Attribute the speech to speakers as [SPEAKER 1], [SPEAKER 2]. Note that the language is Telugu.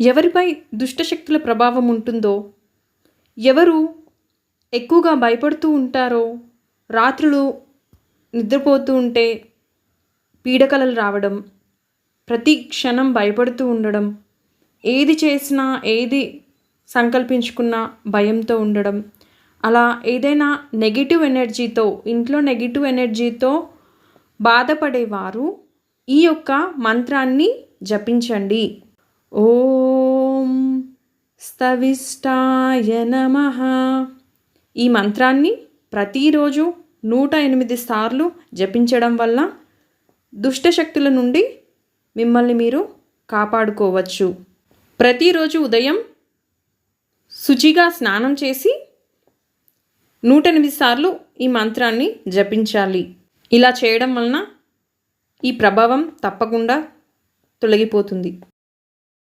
[SPEAKER 1] ఎవరిపై దుష్టశక్తుల ప్రభావం ఉంటుందో ఎవరు ఎక్కువగా భయపడుతూ ఉంటారో రాత్రులు నిద్రపోతూ ఉంటే పీడకలలు రావడం ప్రతి క్షణం భయపడుతూ ఉండడం ఏది చేసినా ఏది సంకల్పించుకున్నా భయంతో ఉండడం. అలా ఏదైనా నెగిటివ్ ఎనర్జీతో ఇంట్లో నెగిటివ్ ఎనర్జీతో బాధపడేవారు ఈ యొక్క మంత్రాన్ని జపించండి. ఓ స్తవిష్టాయ నమ. ఈ మంత్రాన్ని ప్రతిరోజు నూట ఎనిమిది సార్లు జపించడం వల్ల దుష్టశక్తుల నుండి మిమ్మల్ని మీరు కాపాడుకోవచ్చు. ప్రతిరోజు ఉదయం శుచిగా స్నానం చేసి నూట ఎనిమిది సార్లు ఈ మంత్రాన్ని జపించాలి. ఇలా చేయడం వలన ఈ ప్రభావం తప్పకుండా తొలగిపోతుంది.